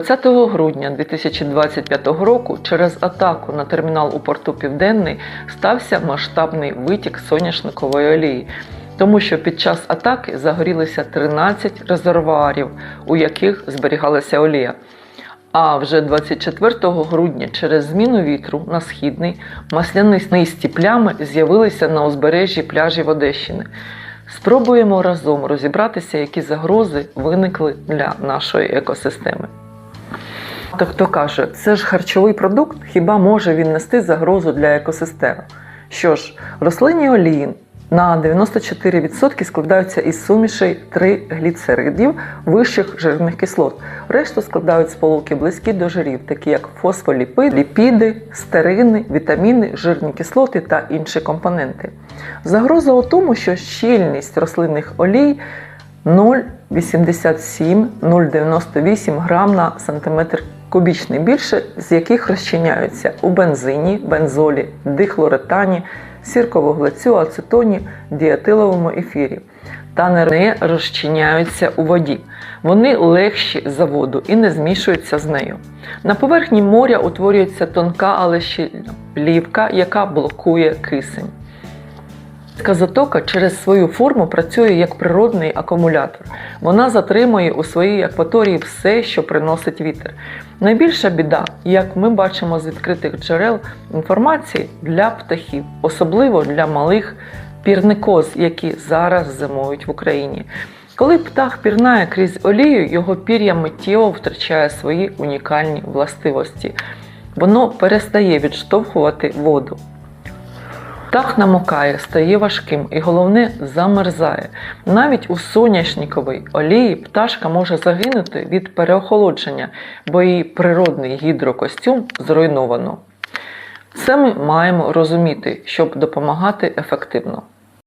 20 грудня 2025 року через атаку на термінал у порту Південний стався масштабний витік соняшникової олії, тому що під час атаки загорілися 13 резервуарів, у яких зберігалася олія. А вже 24 грудня через зміну вітру на східний маслянисті плями з'явилися на узбережжі пляжів Одещини. Спробуємо разом розібратися, які загрози виникли для нашої екосистеми. То хто каже, це ж харчовий продукт, хіба може він нести загрозу для екосистеми? Що ж, рослинні олії на 94% складаються із сумішей тригліцеридів вищих жирних кислот. Решту складають сполуки близькі до жирів, такі як фосфоліпиди, ліпіди, стерини, вітаміни, жирні кислоти та інші компоненти. Загроза у тому, що щільність рослинних олій 0,87-0,98 грам на сантиметр кубічний, більше з яких розчиняються у бензині, бензолі, дихлоретані, сірковуглецю, ацетоні, діатиловому ефірі. Та не розчиняються у воді. Вони легші за воду і не змішуються з нею. На поверхні моря утворюється тонка, але щільна плівка, яка блокує кисень. Затока через свою форму працює як природний акумулятор. Вона затримує у своїй акваторії все, що приносить вітер. Найбільша біда, як ми бачимо з відкритих джерел інформації для птахів, особливо для малих пірникоз, які зараз зимують в Україні. Коли птах пірнає крізь олію, його пір'я миттєво втрачає свої унікальні властивості. Воно перестає відштовхувати воду. Птах намокає, стає важким і головне замерзає. Навіть у соняшниковій олії пташка може загинути від переохолодження, бо її природний гідрокостюм зруйновано. Це ми маємо розуміти, щоб допомагати ефективно.